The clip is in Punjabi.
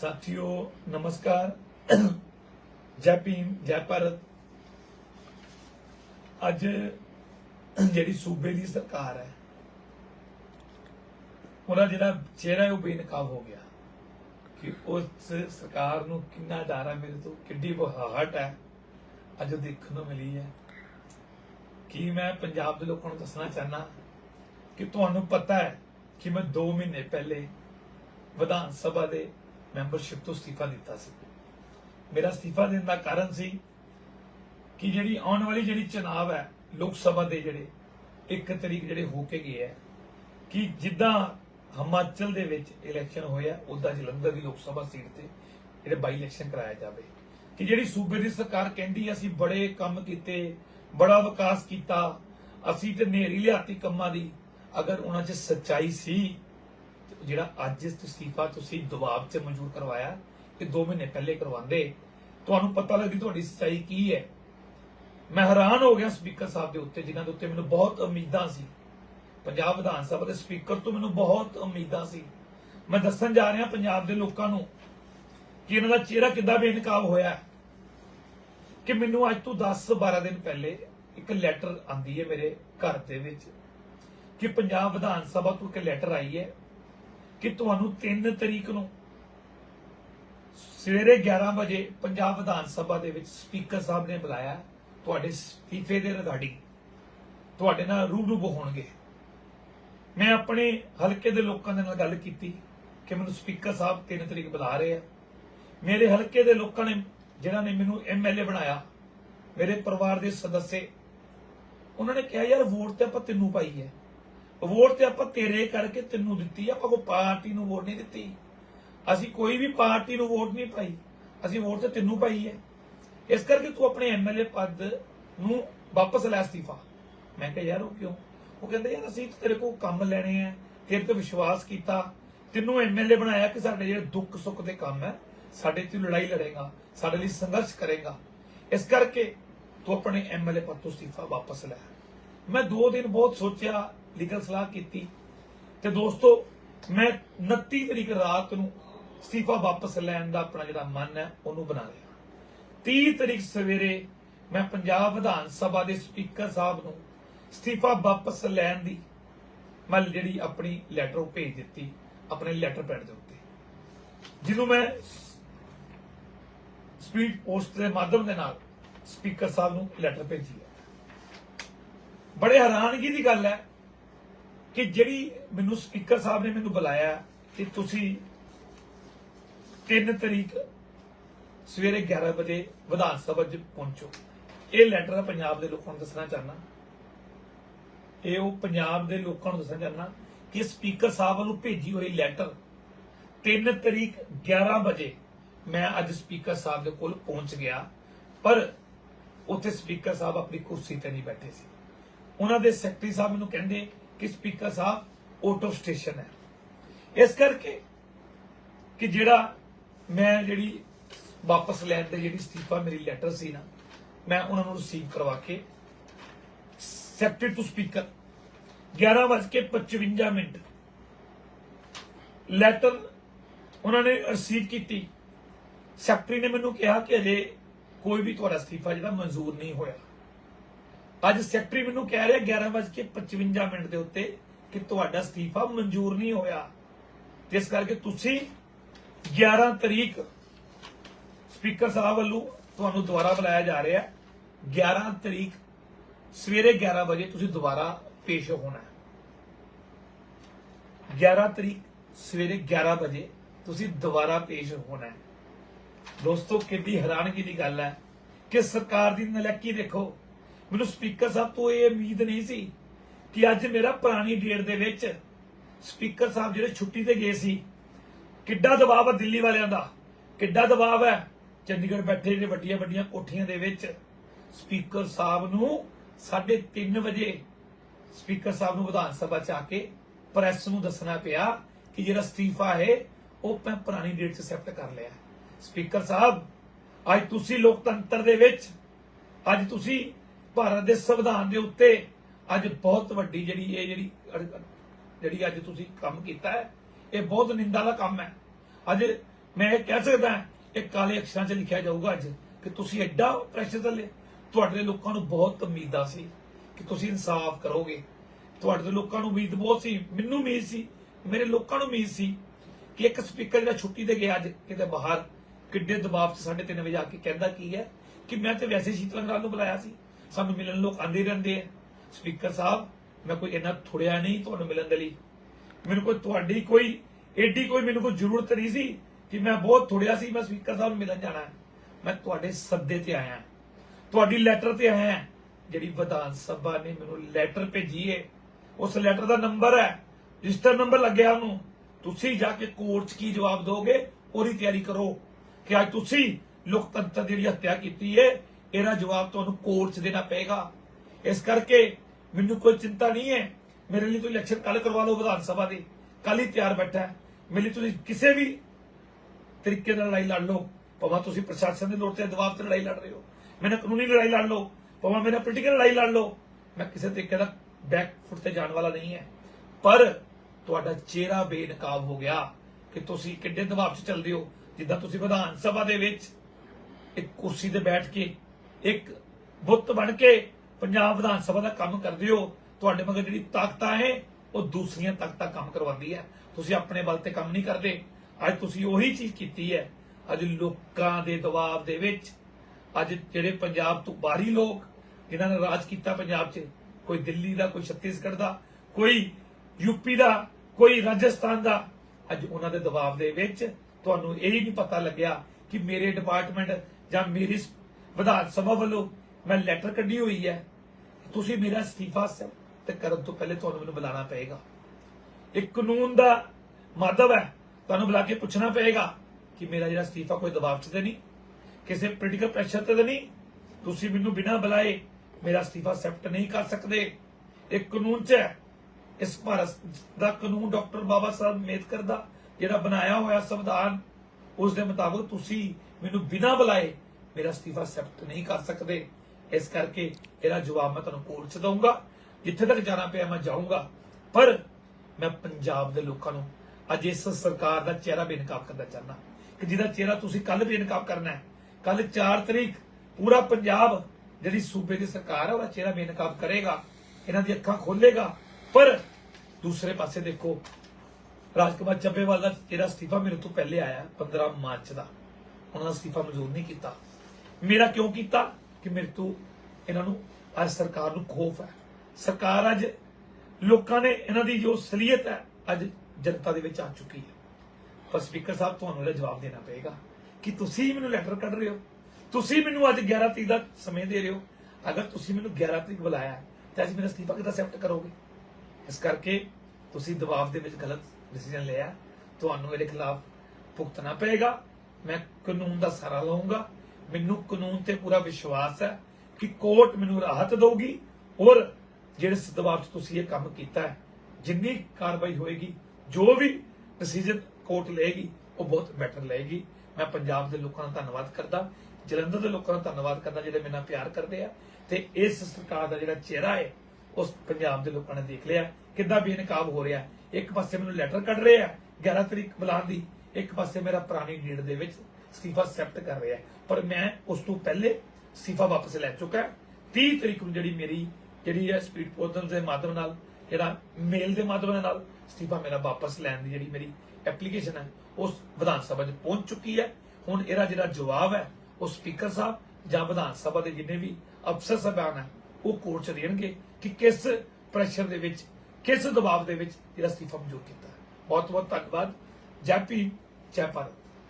ਸਾਥੀਓ, ਨਮਸਕਾਰ। ਜੈ ਭੀਮ, ਜੈ ਭਾਰਤ। ਅੱਜ ਜਿਹੜੀ ਸੂਬੇ ਦੀ ਸਰਕਾਰ ਹੈ, ਉਹਦਾ ਜਿਹੜਾ ਚਿਹਰਾ ਹੈ ਉਹ ਬੇਨਕਾਬ ਹੋ ਗਿਆ ਕਿ ਉਸ ਸਰਕਾਰ ਨੂੰ ਕਿੰਨਾ ਡਾਰਾ ਮੇਰੇ ਤੋਂ, ਕਿੱਡੀ ਬਹਾਹਟ ਹੈ। ਅੱਜ ਦੇਖਣ ਨੂੰ ਮਿਲੀ ਹੈ ਕਿ ਮੈਂ ਪੰਜਾਬ ਦੇ ਲੋਕਾਂ ਨੂੰ ਦੱਸਣਾ ਚਾਹਨਾ ਕਿ ਤੁਹਾਨੂੰ ਪਤਾ ਹੈ ਕਿ ਮੈਂ 2 ਮਹੀਨੇ ਪਹਿਲੇ ਵਿਧਾਨ ਸਭਾ ਦੇ ਮੈਂਬਰਸ਼ਿਪ ਤੋਂ ਅਸਤੀਫਾ ਦਿੱਤਾ ਸੀ। ਮੇਰਾ ਅਸਤੀਫਾ ਦੇਣ ਦਾ ਕਾਰਨ ਸੀ ਕਿ ਜਿਹੜੀ ਆਉਣ ਵਾਲੀ ਜਿਹੜੀ ਚੁਣਾਵ ਹੈ, ਲੋਕ ਸਭਾ ਦੇ ਜਿਹੜੇ ਇੱਕ ਤਰੀਕ ਜਿਹੜੇ ਹੋ ਕੇ ਗਏ ਹੈ, ਕਿ ਜਿੱਦਾਂ ਹਿਮਾਚਲ ਦੇ ਵਿੱਚ ਇਲੈਕਸ਼ਨ ਹੋਇਆ ਉਦਾਂ ਜਲੰਧਰ ਦੀ ਲੋਕ ਸਭਾ ਸੀਟ ਤੇ ਜਿਹੜੇ ਬਾਈ ਇਲੈਕਸ਼ਨ ਕਰਾਇਆ ਜਾਵੇ। ਕਿ ਜਿਹੜੀ ਸੂਬੇ ਦੀ ਸਰਕਾਰ ਕਹਿੰਦੀ ਅਸੀਂ ਬੜੇ ਕੰਮ ਕੀਤੇ, ਬੜਾ ਵਿਕਾਸ ਕੀਤਾ, ਅਸੀਂ ਤੇ ਨੇਰੀ ਲਿਆਤੀ ਕੰਮਾਂ ਦੀ, ਅਗਰ ਉਹਨਾਂ 'ਚ ਸੱਚਾਈ ਸੀ ਜਿਹੜਾ ਅੱਜ ਅਸਤੀਫਾ ਤੁਸੀਂ ਦਬਾਅ 'ਚ ਮਨਜ਼ੂਰ ਕਰਵਾਇਆ ਕਿ 2 ਮਹੀਨੇ ਪਹਿਲੇ ਕਰਵਾਉਂਦੇ, ਤੁਹਾਨੂੰ ਪਤਾ ਲੱਗਦੀ ਤੁਹਾਡੀ ਸੱਚਾਈ ਕੀ ਹੈ। ਮੈਂ ਹੈਰਾਨ ਹੋ ਗਿਆ ਸਪੀਕਰ ਸਾਹਿਬ ਦੇ ਉੱਤੇ, ਜਿਨ੍ਹਾਂ ਦੇ ਉੱਤੇ ਮੈਨੂੰ ਬਹੁਤ ਉਮੀਦਾਂ ਸੀ। ਪੰਜਾਬ ਵਿਧਾਨ ਸਭਾ ਦੇ ਸਪੀਕਰ ਤੋਂ ਮੈਨੂੰ ਬਹੁਤ ਉਮੀਦਾਂ ਸੀ। ਮੈਂ ਦੱਸਣ ਜਾ ਰਿਹਾ ਪੰਜਾਬ ਦੇ ਲੋਕਾਂ ਨੂੰ ਕਿ ਇਹਨਾਂ ਦਾ ਚਿਹਰਾ ਕਿੱਦਾਂ ਬੇਨਕਾਬ ਹੋਇਆ ਕਿ ਮੈਨੂੰ ਅੱਜ ਤੋਂ 10 12 ਦਿਨ ਪਹਿਲੇ ਇੱਕ ਲੈਟਰ ਆਂਦੀ ਹੈ ਮੇਰੇ ਘਰ ਦੇ ਵਿੱਚ ਕਿ ਪੰਜਾਬ ਵਿਧਾਨ ਸਭਾ ਤੋਂ ਇੱਕ ਲੈਟਰ ਆਈ ਹੈ। ਕਿ ਤੁਹਾਨੂੰ 3 ਤਰੀਕ ਨੂੰ ਸਵੇਰੇ 11 ਵਜੇ ਪੰਜਾਬ ਵਿਧਾਨ ਸਭਾ ਦੇ ਵਿੱਚ ਸਪੀਕਰ ਸਾਹਿਬ ਨੇ ਬੁਲਾਇਆ ਤੁਹਾਡੇ ਅਸਤੀਫੇ ਦੇ ਰਿਗਾਰਡਿੰਗ ਤੁਹਾਡੇ ਨਾਲ ਰੂਬਰੂ ਹੋਣਗੇ। ਮੈਂ ਆਪਣੇ ਹਲਕੇ ਦੇ ਲੋਕਾਂ ਦੇ ਨਾਲ ਗੱਲ ਕੀਤੀ ਕਿ ਮੈਨੂੰ ਸਪੀਕਰ ਸਾਹਿਬ 3 ਤਰੀਕ ਬੁਲਾ ਰਹੇ ਆ। ਮੇਰੇ ਹਲਕੇ ਦੇ ਲੋਕਾਂ ਨੇ, ਜਿਨ੍ਹਾਂ ਨੇ ਮੈਨੂੰ ਐਮਐਲਏ ਬਣਾਇਆ, ਮੇਰੇ ਪਰਿਵਾਰ ਦੇ ਸਦੱਸੇ, ਉਹਨਾਂ ਨੇ ਕਿਹਾ, ਯਾਰ ਵੋਟ ਤੇ ਆਪਾਂ ਤੈਨੂੰ ਪਾਈ ਹੈ। ਵੋਟ ਤੇ ਆਪਾਂ ਤੇਰੇ ਕਰਕੇ ਤੈਨੂੰ ਦਿੱਤੀ ਆਪਾਂ ਕੋਈ ਪਾਰਟੀ ਨੂੰ ਵੋਟ ਨਹੀਂ ਦਿੱਤੀ। ਅਸੀਂ ਕੋਈ ਵੀ ਪਾਰਟੀ ਨੂੰ ਵੋਟ ਨਹੀਂ ਪਾਈ, ਅਸੀਂ ਵੋਟ ਤੇ ਤੈਨੂੰ ਪਾਈ ਹੈ। ਇਸ ਕਰਕੇ ਤੂੰ ਆਪਣੇ ਐਮਐਲਏ ਪਦ ਨੂੰ ਵਾਪਸ ਲੈ ਅਸਤੀਫਾ। ਮੈਂ ਕਿਹਾ, ਯਾਰ, ਉਹ ਕਿਉਂ? ਉਹ ਕਹਿੰਦੇ, ਯਾਰ, ਅਸੀਂ ਤੇਰੇ ਕੋਲ ਕੰਮ ਲੈਣੇ ਆ, ਤੇਰੇ ਤੇ ਵਿਸ਼ਵਾਸ ਕੀਤਾ। ਤੈਨੂੰ ਐਮਐਲਏ ਬਣਾਇਆ ਕਿ ਸਾਡੇ ਜਿਹੜੇ ਦੁੱਖ ਸੁੱਖ ਦੇ ਕੰਮ ਹੈ, ਸਾਡੇ ਤੇ ਲੜਾਈ ਲੜੇਗਾ, ਸਾਡੇ ਲਈ ਸੰਘਰਸ਼ ਕਰੇਗਾ। ਇਸ ਕਰਕੇ ਤੂੰ ਆਪਣੇ ਐਮਐਲਏ ਪਦ ਤੋਂ ਅਸਤੀਫਾ ਵਾਪਸ ਲੈ। ਮੈਂ 2 ਦਿਨ ਬਹੁਤ ਸੋਚਿਆ ਲੀਗਲ ਸਲਾਹ ਕੀਤੀ ਤੇ ਦੋਸਤੋ, ਮੈਂ 29 ਤਰੀਕ ਰਾਤ ਨੂੰ ਅਸਤੀਫਾ ਵਾਪਸ ਲੈਣ ਦਾ ਆਪਣਾ ਜਿਹੜਾ ਮਨ ਹੈ, ਉਹਨੂੰ ਬਣਾ ਲਿਆ। 30 ਤਰੀਕ ਸਵੇਰੇ ਮੈਂ ਪੰਜਾਬ ਵਿਧਾਨ ਸਭਾ ਦੇ ਸਪੀਕਰ ਸਾਹਿਬ ਨੂੰ ਅਸਤੀਫਾ ਵਾਪਸ ਲੈਣ ਦੀ ਮੈਂ ਜਿਹੜੀ ਆਪਣੀ ਲੈਟਰ ਉਹ ਭੇਜ ਦਿੱਤੀ, ਆਪਣੇ ਲੈਟਰ ਪੈਡ ਦੇ ਉੱਤੇ। ਜਿਹਨੂੰ ਮੈਂ ਸਪੀਡ ਪੋਸਟ ਦੇ ਮਾਧਿਅਮ ਦੇ ਨਾਲ ਸਪੀਕਰ ਸਾਹਿਬ ਨੂੰ ਲੈਟਰ ਭੇਜੀ ਹੈ। ਬੜੇ ਹੈਰਾਨਗੀ ਦੀ ਗੱਲ ਹੈ ਕਿ ਜਿਹੜੀ ਮੈਨੂੰ ਸਪੀਕਰ ਸਾਹਿਬ ਨੇ ਮੈਨੂੰ ਬੁਲਾਇਆ ਕਿ ਤੁਸੀਂ 3 ਤਰੀਕ ਸਵੇਰੇ 11 ਵਜੇ ਵਿਧਾਨ ਸਭਾ 'ਚ ਪਹੁੰਚੋ। ਇਹ ਲੈਟਰ ਹੈ ਪੰਜਾਬ ਦੇ ਲੋਕਾਂ ਨੂੰ ਦੱਸਣਾ ਚਾਹਨਾ ਇਹ ਉਹ ਪੰਜਾਬ ਦੇ ਲੋਕਾਂ ਨੂੰ ਦੱਸਣਾ ਚਾਹਨਾ ਕਿ ਸਪੀਕਰ ਸਾਹਿਬ ਵੱਲੋਂ ਭੇਜੀ ਹੋਈ ਲੈਟਰ 3 ਤਰੀਕ 11 ਵਜੇ ਮੈਂ ਅੱਜ ਸਪੀਕਰ ਸਾਹਿਬ ਦੇ ਕੋਲ ਪਹੁੰਚ ਗਿਆ, ਪਰ ਉੱਥੇ ਸਪੀਕਰ ਸਾਹਿਬ ਆਪਣੀ ਕੁਰਸੀ ਤੇ ਨਹੀਂ ਬੈਠੇ ਸੀ। ਉਹਨਾਂ ਦੇ ਸੈਕਟਰੀ ਸਾਹਿਬ ਮੈਨੂੰ ਕਹਿੰਦੇ ਕਿ ਸਪੀਕਰ ਸਾਹਿਬ ਆਊਟ ਆਫ ਸਟੇਸ਼ਨ ਹੈ। ਇਸ ਕਰਕੇ ਕਿ ਜਿਹੜਾ ਮੈਂ ਜਿਹੜੀ ਵਾਪਸ ਲੈਣ ਤੇ ਜਿਹੜੀ ਅਸਤੀਫਾ ਮੇਰੀ ਲੈਟਰ ਸੀ ਨਾ, ਮੈਂ ਉਹਨਾਂ ਨੂੰ ਰਿਸੀਵ ਕਰਵਾ ਕੇ secretary to speaker 11:55 minute letter ਉਹਨਾਂ ਨੇ ਰਿਸੀਵ ਕੀਤੀ। ਸੈਕਟਰੀ ਨੇ ਮੈਨੂੰ ਕਿਹਾ ਕਿ ਅਜੇ ਕੋਈ ਵੀ ਤੁਹਾਡਾ ਅਸਤੀਫਾ ਜਿਹੜਾ ਮਨਜ਼ੂਰ ਨਹੀਂ ਹੋਇਆ। ਅੱਜ ਸੈਕਟਰੀ ਮੈਨੂੰ ਕਹਿ ਰਿਹਾ 11:55 ਮਿੰਟ ਦੇ ਉੱਤੇ ਕਿ ਤੁਹਾਡਾ ਅਸਤੀਫਾ ਮਨਜ਼ੂਰ ਨਹੀਂ ਹੋਇਆ। ਇਸ ਕਰਕੇ ਤੁਸੀਂ 11 ਤਰੀਕ ਸਪੀਕਰ ਸਾਹਿਬ ਵੱਲੋਂ ਤੁਹਾਨੂੰ ਦੁਬਾਰਾ ਬੁਲਾਇਆ ਜਾ ਰਿਹਾ। 11 ਤਰੀਕ ਸਵੇਰੇ 11 ਵਜੇ ਤੁਸੀਂ ਦੁਬਾਰਾ ਪੇਸ਼ ਹੋਣਾ। ਹੈ 11 ਤਰੀਕ ਸਵੇਰੇ 11 ਵਜੇ ਤੁਸੀਂ ਦੁਬਾਰਾ ਪੇਸ਼ ਹੋਣਾ। ਹੈ ਦੋਸਤੋ ਕਿੰਨੀ ਹੈਰਾਨਗੀ ਦੀ ਗੱਲ ਹੈ ਕਿ ਸਰਕਾਰ ਦੀ ਨਲੱਕੀ ਦੇਖੋ। ਮੈਨੂੰ ਸਪੀਕਰ ਸਾਹਿਬ ਤੋਂ ਇਹ ਉਮੀਦ ਨਹੀਂ ਸੀ ਕਿ ਅੱਜ ਮੇਰਾ ਪੁਰਾਣੀ ਡੇਟ ਦੇ ਵਿੱਚ ਸਪੀਕਰ ਸਾਹਿਬ ਜਿਹੜੇ ਛੁੱਟੀ ਤੇ ਗਏ ਸੀ, ਕਿੱਡਾ ਦਬਾਅ ਹੈ ਦਿੱਲੀ ਵਾਲਿਆਂ ਦਾ, ਕਿੱਡਾ ਦਬਾਅ ਹੈ ਚੰਡੀਗੜ੍ਹ ਬੈਠੇ ਜਿਹੜੇ ਵੱਡੀਆਂ ਵੱਡੀਆਂ ਕੋਠੀਆਂ ਦੇ ਵਿੱਚ। ਸਪੀਕਰ ਸਾਹਿਬ ਨੂੰ 3:30 ਵਜੇ ਸਪੀਕਰ ਸਾਹਿਬ ਨੂੰ ਵਿਧਾਨ ਸਭਾ ਚ ਆ ਕੇ ਪ੍ਰੈਸ ਨੂੰ ਦੱਸਣਾ ਪਿਆ ਕਿ ਜਿਹੜਾ ਅਸਤੀਫਾ ਹੈ, ਉਹ ਮੈਂ ਪੁਰਾਣੀ ਡੇਟ 'ਚ ਐਕਸੈਪਟ ਕਰ ਲਿਆ। ਸਪੀਕਰ ਸਾਹਿਬ, ਅੱਜ ਤੁਸੀਂ ਲੋਕਤੰਤਰ ਦੇ ਵਿੱਚ, ਅੱਜ ਤੁਸੀਂ ਭਾਰਤ ਦੇ ਸੰਵਿਧਾਨ ਦੇ ਉੱਤੇ ਅੱਜ ਬਹੁਤ ਵੱਡੀ ਜਿਹੜੀ ਇਹ ਜਿਹੜੀ ਜਿਹੜੀ ਅੱਜ ਤੁਸੀਂ ਕੰਮ ਕੀਤਾ ਹੈ, ਇਹ ਬਹੁਤ ਨਿੰਦਾ ਦਾ ਕੰਮ ਹੈ। ਅੱਜ ਮੈਂ ਇਹ ਕਹਿ ਸਕਦਾ ਇਹ ਕਾਲੇ ਅਕਸ਼ਰਾਂ 'ਚ ਲਿਖਿਆ ਜਾਊਗਾ ਅੱਜ ਕਿ ਤੁਸੀਂ ਐਡਾ ਪ੍ਰੈਸ਼ਰ ਥੱਲੇ, ਤੁਹਾਡੇ ਲੋਕਾਂ ਨੂੰ ਬਹੁਤ ਉਮੀਦਾਂ ਸੀ ਕਿ ਤੁਸੀਂ ਇਨਸਾਫ ਕਰੋਗੇ। ਤੁਹਾਡੇ ਤੋਂ ਲੋਕਾਂ ਨੂੰ ਉਮੀਦ ਬਹੁਤ ਸੀ, ਮੈਨੂੰ ਉਮੀਦ ਸੀ, ਮੇਰੇ ਲੋਕਾਂ ਨੂੰ ਉਮੀਦ ਸੀ ਕਿ ਇੱਕ ਸਪੀਕਰ ਜਿਹੜਾ ਛੁੱਟੀ ਤੇ ਗਿਆ ਅੱਜ ਕਿਤੇ ਬਾਹਰ ਕਿੱਡੇ ਦਬਾਅ 'ਚ 3:30 ਵਜੇ ਆ ਕੇ ਕਹਿੰਦਾ ਕੀ ਹੈ ਕਿ ਮੈਂ ਤੇ ਵੈਸੇ ਸ਼ੀਤਲ ਅੰਗਰਾਲ ਨੂੰ ਬੁਲਾਇਆ ਸੀ। ਸਾਨੂੰ ਮਿਲਣ ਲੋਕ ਆਂਦੇ ਰਹਿੰਦੇ ਆ। ਸਪੀਕਰ ਸਾਹਿਬ, ਮੈਂ ਕੋਈ ਇੰਨਾ ਥੁੜਿਆ ਨਹੀਂ ਤੁਹਾਨੂੰ ਮਿਲਣ ਦੇ ਲਈ। ਮੈਨੂੰ ਕੋਈ ਤੁਹਾਡੀ ਕੋਈ, ਏਡੀ ਕੋਈ ਮੈਨੂੰ ਕੋਈ ਜ਼ਰੂਰਤ ਨਹੀਂ ਸੀ ਕਿ ਮੈਂ ਬਹੁਤ ਥੁੜਿਆ ਸੀ ਮੈਂ ਸਪੀਕਰ ਸਾਹਿਬ ਮਿਲਣ ਜਾਣਾ। ਮੈਂ ਤੁਹਾਡੇ ਸੱਦੇ ਤੇ ਆਇਆ। ਤੁਹਾਡੀ ਲੈਟਰ ਤੇ ਆਇਆ। ਜਿਹੜੀ ਵਿਧਾਨ ਸਭਾ ਨੇ ਮੈਨੂੰ ਲੈਟਰ ਭੇਜੀ ਹੈ ਉਸ ਲੈਟਰ ਦਾ ਨੰਬਰ ਹੈ। ਰਜਿਸਟਰ ਨੰਬਰ ਲੱਗਿਆ ਉਹਨੂੰ। ਤੁਸੀਂ ਜਾ ਕੇ ਕੋਰਟ 'ਚ ਕੀ ਜਵਾਬ ਦੋਗੇ? ਉਹਦੀ ਤਿਆਰੀ ਕਰੋ ਕਿ ਅੱਜ ਤੁਸੀਂ ਲੋਕਤੰਤਰ ਦੀ ਜਿਹੜੀ ਹੱਤਿਆ ਕੀਤੀ ਹੈ ਇਹਦਾ ਜਵਾਬ ਤੁਹਾਨੂੰ ਕੋਰਟ 'ਚ ਦੇਣਾ ਪਏਗਾ। ਇਸ ਕਰਕੇ ਮੈਨੂੰ ਕੋਈ ਚਿੰਤਾ ਨਹੀਂ ਹੈ। ਮੇਰੇ ਲਈ ਤੁਸੀਂ ਇਲੈਕਸ਼ਨ ਕੱਲ ਕਰਵਾ ਲਓ ਵਿਧਾਨ ਸਭਾ ਦੀ। ਕੱਲ ਹੀ ਤਿਆਰ ਬੈਠਾ ਮੇਰੇ ਲਈ ਤੁਸੀਂ ਕਿਸੇ ਵੀ ਤਰੀਕੇ ਨਾਲ ਲੜਾਈ ਲੜ ਲਓ। ਭਾਵੇਂ ਤੁਸੀਂ ਪ੍ਰਸ਼ਾਸਨ ਦੇ ਲੋੜ ਤੇ ਦਬਾਅ ਤੇ ਲੜਾਈ ਲੜ ਰਹੇ ਹੋ। ਮੈਨੇ ਕਾਨੂੰਨੀ ਲੜਾਈ ਲੜ ਲਓ। ਭਾਵੇਂ ਮੇਰਾ ਪੋਲੀਟੀਕਲ ਲੜਾਈ ਲੜ ਲਓ। ਮੈਂ ਕਿਸੇ ਤਰੀਕੇ ਦਾ ਬੈਕ ਫੁੱਟ ਤੇ ਜਾਣ ਵਾਲਾ ਨਹੀਂ ਹੈ। ਪਰ ਤੁਹਾਡਾ ਚਿਹਰਾ ਬੇਨਕਾਬ ਹੋ ਗਿਆ ਕਿ ਤੁਸੀਂ ਕਿੱਡੇ ਦਬਾਅ 'ਚ ਚੱਲਦੇ ਹੋ। ਜਿੱਦਾਂ ਤੁਸੀਂ ਵਿਧਾਨ ਸਭਾ ਦੇ ਵਿੱਚ ਇੱਕ ਕੁਰਸੀ ਤੇ ਬੈਠ ਕੇ ਇੱਕ ਬੁੱਤ ਬਣ ਕੇ ਪੰਜਾਬ ਵਿਧਾਨ ਸਭਾ ਦਾ ਕੰਮ ਕਰਦੇ ਹੋ, ਤੁਹਾਡੇ ਮਗਰ ਜਿਹੜੀ ਤਾਕਤਾਂ ਹੈ, ਉਹ ਦੂਸਰੀਆਂ ਤਾਕਤਾਂ ਕੰਮ ਕਰਵਾਉਂਦੀ ਹੈ। ਤੁਸੀਂ ਆਪਣੇ ਬਲ ਤੇ ਕੰਮ ਨਹੀਂ ਕਰਦੇ। ਅੱਜ ਤੁਸੀਂ ਉਹੀ ਚੀਜ਼ ਕੀਤੀ ਹੈ। ਅੱਜ ਲੋਕਾਂ ਦੇ ਦਬਾਅ ਦੇ ਵਿੱਚ, ਅੱਜ ਜਿਹੜੇ ਪੰਜਾਬ ਤੋਂ ਬਾਹਰੀ ਲੋਕ, ਜਿਨ੍ਹਾਂ ਨੇ ਰਾਜ ਕੀਤਾ ਪੰਜਾਬ 'ਚ, ਕੋਈ ਦਿੱਲੀ ਦਾ, ਕੋਈ ਛੱਤੀਸਗੜ੍ਹ ਦਾ, ਕੋਈ ਯੂਪੀ ਦਾ, ਕੋਈ ਰਾਜਸਥਾਨ ਦਾ, ਅੱਜ ਉਹਨਾਂ ਦੇ ਦਬਾਅ ਦੇ ਵਿੱਚ ਤੁਹਾਨੂੰ ਇਹ ਹੀ ਨਹੀਂ ਪਤਾ ਲੱਗਿਆ ਕਿ ਮੇਰੇ ਡਿਪਾਰਟਮੈਂਟ ਜਾਂ ਮੇਰੀ ਵਿਧਾਨ ਸਭਾ ਵੱਲੋਂ ਮੈਂ ਲੈਟਰ ਕੱਢੀ ਹੋਈ ਹੈ। ਤੁਸੀਂ ਮੇਰਾ ਅਸਤੀਫਾ ਤੇ ਕਰਨ ਤੋਂ ਪਹਿਲੇ ਤੁਹਾਨੂੰ ਮੈਨੂੰ ਬੁਲਾਣਾ ਪਏਗਾ। ਇਹ ਕਾਨੂੰਨ ਦਾ ਮਾਧਵ ਹੈ। ਤੁਹਾਨੂੰ ਬੁਲਾ ਕੇ ਪੁੱਛਣਾ ਪਏਗਾ ਕਿ ਮੇਰਾ ਜਿਹੜਾ ਅਸਤੀਫਾ ਕੋਈ ਦਬਾਅ 'ਚ ਤੇ ਨਹੀਂ, ਕਿਸੇ ਪੋਲੀਟੀਕਲ ਪ੍ਰੈਸ਼ਰ ਤੇ ਨਹੀਂ। ਤੁਸੀਂ ਮੈਨੂੰ ਬਿਨਾਂ ਬੁਲਾਏ ਮੇਰਾ ਅਸਤੀਫਾ ਐਕਸੈਪਟ ਨਹੀਂ ਕਰ ਸਕਦੇ। ਇਹ ਕਾਨੂੰਨ 'ਚ ਹੈ। ਇਸ ਭਾਰਤ ਦਾ ਕਾਨੂੰਨ ਡਾਕਟਰ ਬਾਬਾ ਸਾਹਿਬ ਅੰਬੇਦਕਰ ਦਾ ਜਿਹੜਾ ਬਣਾਇਆ ਹੋਇਆ ਸੰਵਿਧਾਨ, ਉਸ ਦੇ ਮੁਤਾਬਕ ਤੁਸੀਂ ਮੈਨੂੰ ਬਿਨਾਂ ਬੁਲਾਏ ਮੇਰਾ ਅਸਤੀਫਾ ਐਕਸੈਪਟ ਨਹੀਂ ਕਰ ਸਕਦੇ। ਇਸ ਕਰਕੇ ਇਹਦਾ ਜਵਾਬ ਮੈਂ ਤੁਹਾਨੂੰ ਕੋਰਟ 'ਚ ਦਊਂਗਾ। ਜਿੱਥੇ ਤੱਕ ਜਾਣਾ ਪਿਆ ਮੈਂ ਜਾਊਂਗਾ। ਪਰ ਮੈਂ ਪੰਜਾਬ ਦੇ ਲੋਕਾਂ ਨੂੰ ਅੱਜ ਇਸ ਸਰਕਾਰ ਦਾ ਚਿਹਰਾ ਬੇਨਕਾਬ ਕਰਨਾ ਚਾਹੁੰਦਾ। ਕਿ ਜਿਹਦਾ ਚਿਹਰਾ ਤੁਸੀਂ ਕੱਲ ਬੇਨਕਾਬ ਕਰਨਾ ਹੈ। ਕੱਲ 4 ਤਰੀਕ ਪੂਰਾ ਪੰਜਾਬ ਜਿਹੜੀ ਸੂਬੇ ਦੀ ਸਰਕਾਰ ਹੈ, ਉਹਦਾ ਚਿਹਰਾ ਬੇਨਕਾਬ ਕਰੇਗਾ। ਇਹਨਾਂ ਦੀ ਅੱਖਾਂ ਖੋਲੇਗਾ ਪਰ ਦੂਸਰੇ ਪਾਸੇ ਦੇਖੋ, ਰਾਜਕੁਮਾਰ ਚੱਬੇਵਾਲ ਦਾ ਜਿਹੜਾ ਅਸਤੀਫਾ ਮੇਰੇ ਤੋਂ ਪਹਿਲੇ ਆਇਆ 15 ਮਾਰਚ ਦਾ। ਉਹਨਾਂ ਦਾ ਅਸਤੀਫਾ ਮਨਜ਼ੂਰ ਨਹੀਂ ਕੀਤਾ। ਮੇਰਾ ਕਿਉਂ ਕੀਤਾ? ਕਿ ਮੇਰੇ ਤੋਂ ਇਹਨਾਂ ਨੂੰ ਅੱਜ ਸਰਕਾਰ ਨੂੰ ਖੋਫ ਹੈ। ਸਰਕਾਰ ਅੱਜ ਲੋਕਾਂ ਨੇ ਇਹਨਾਂ ਦੀ ਜੋ ਸਲੀਅਤ ਹੈ ਅੱਜ ਜਨਤਾ ਦੇ ਵਿੱਚ ਆ ਚੁੱਕੀ ਹੈ। ਪਰ ਸਪੀਕਰ ਸਾਹਿਬ ਤੁਹਾਨੂੰ ਇਹਦਾ ਜਵਾਬ ਦੇਣਾ ਪਏਗਾ ਕਿ ਤੁਸੀਂ ਮੈਨੂੰ ਲੈਟਰ ਕੱਢ ਰਹੇ ਹੋ। ਤੁਸੀਂ ਮੈਨੂੰ ਅੱਜ 11 ਤਰੀਕ ਦਾ ਸਮੇਂ ਦੇ ਰਹੇ ਹੋ। ਅਗਰ ਤੁਸੀਂ ਮੈਨੂੰ 11 ਤਰੀਕ ਬੁਲਾਇਆ ਹੈ, ਤਾਂ ਅੱਜ ਮੇਰਾ ਅਸਤੀਫਾ ਕਿੱਦਾਂ ਐਕਸੈਪਟ ਕਰੋਗੇ? ਇਸ ਕਰਕੇ ਤੁਸੀਂ ਦਬਾਅ ਦੇ ਵਿੱਚ ਗਲਤ ਡਿਸੀਜਨ ਲਿਆ। ਤੁਹਾਨੂੰ ਇਹਦੇ ਖਿਲਾਫ ਭੁਗਤਣਾ ਪਏਗਾ। ਮੈਂ ਕਾਨੂੰਨ ਦਾ ਸਹਾਰਾ ਲਵਾਂਗਾ ਮੈਨੂੰ ਕਾਨੂੰਨ ਤੇ ਪੂਰਾ ਵਿਸ਼ਵਾਸ ਹੈ ਕਿ ਕੋਰਟ ਮੈਨੂੰ ਰਾਹਤ ਦੇਊਗੀ ਔਰ ਜਿਹੜੇ ਇਸ 'ਚ ਤੁਸੀਂ ਇਹ ਕੰਮ ਕੀਤਾ ਹੈ, ਜਿੰਨੀ ਕਾਰਵਾਈ ਹੋਏਗੀ, ਜੋ ਵੀ ਡਿਸੀਜਨ ਕੋਰਟ ਲਏਗੀ, ਉਹ ਬਹੁਤ ਬੈਟਰ ਲਏਗੀ। ਮੈਂ ਪੰਜਾਬ ਦੇ ਲੋਕਾਂ ਦਾ ਧੰਨਵਾਦ ਕਰਦਾ, ਜਲੰਧਰ ਦੇ ਲੋਕਾਂ ਦਾ ਧੰਨਵਾਦ ਕਰਦਾ, ਜਿਹੜੇ ਮੇਰੇ ਨਾਲ ਪਿਆਰ ਕਰਦੇ ਆ ਤੇ ਇਸ ਸਰਕਾਰ ਦਾ ਜਿਹੜਾ ਚਿਹਰਾ ਹੈ, ਉਸ ਪੰਜਾਬ ਦੇ ਲੋਕਾਂ ਨੇ ਦੇਖ ਲਿਆ। ਕਿੱਦਾਂ ਬੇਨਕਾਬ ਹੋ ਰਿਹਾ ਇੱਕ ਪਾਸੇ ਮੈਨੂੰ ਲੈਟਰ ਕੱਢ ਰਿਹਾ ਆ 11 ਤਰੀਕ ਬੁਲਾਉਣ ਦੀ, ਇੱਕ ਪਾਸੇ ਮੇਰਾ ਪੁਰਾਣੀ ਨੀਡ ਦੇ ਵਿੱਚ ਅਸਤੀਫਾ ਐਕਸੈਪਟ ਕਰ ਰਿਹਾ ਪਰ ਮੈਂ ਉਸ ਤੋਂ ਪਹਿਲੇ ਅਸਤੀਫਾ ਵਾਪਸ ਲੈ ਚੁੱਕਾ ਹਾਂ। 30 ਤਰੀਕ ਨੂੰ ਜਿਹੜੀ ਮੇਰੀ, ਜਿਹੜੀ ਹੈ ਸਪੀਡ ਪੋਰਟਲ ਦੇ ਮਾਧਿਅਮ ਨਾਲ, ਜਿਹੜਾ ਮੇਲ ਦੇ ਮਾਧਿਅਮ ਨਾਲ ਅਸਤੀਫਾ ਮੇਰਾ ਵਾਪਸ ਲੈਣ ਦੀ ਜਿਹੜੀ ਮੇਰੀ ਐਪਲੀਕੇਸ਼ਨ ਹੈ, ਉਸ ਵਿਧਾਨ ਸਭਾ 'ਚ ਪਹੁੰਚ ਚੁੱਕੀ ਹੈ। ਹੁਣ ਇਹਦਾ ਜਿਹੜਾ ਜਵਾਬ ਹੈ, ਉਹ ਸਪੀਕਰ ਸਾਹਿਬ ਜਾਂ ਵਿਧਾਨ ਸਭਾ ਦੇ ਜਿੰਨੇ ਵੀ ਅਫਸਰ ਸਾਹਿਬਾਨ ਹੈ, ਉਹ ਕੋਰਟ 'ਚ ਦੇਣਗੇ ਕਿ ਕਿਸ ਪ੍ਰੈਸ਼ਰ ਦੇ ਵਿੱਚ, ਕਿਸ ਦਬਾਅ ਦੇ ਵਿੱਚ ਇਹਦਾ ਅਸਤੀਫਾ ਮਨਜ਼ੂਰ ਕੀਤਾ ਬਹੁਤ ਬਹੁਤ ਧੰਨਵਾਦ। ਜੈ ਭੀਮ ਜੈ ਭਾਰਤ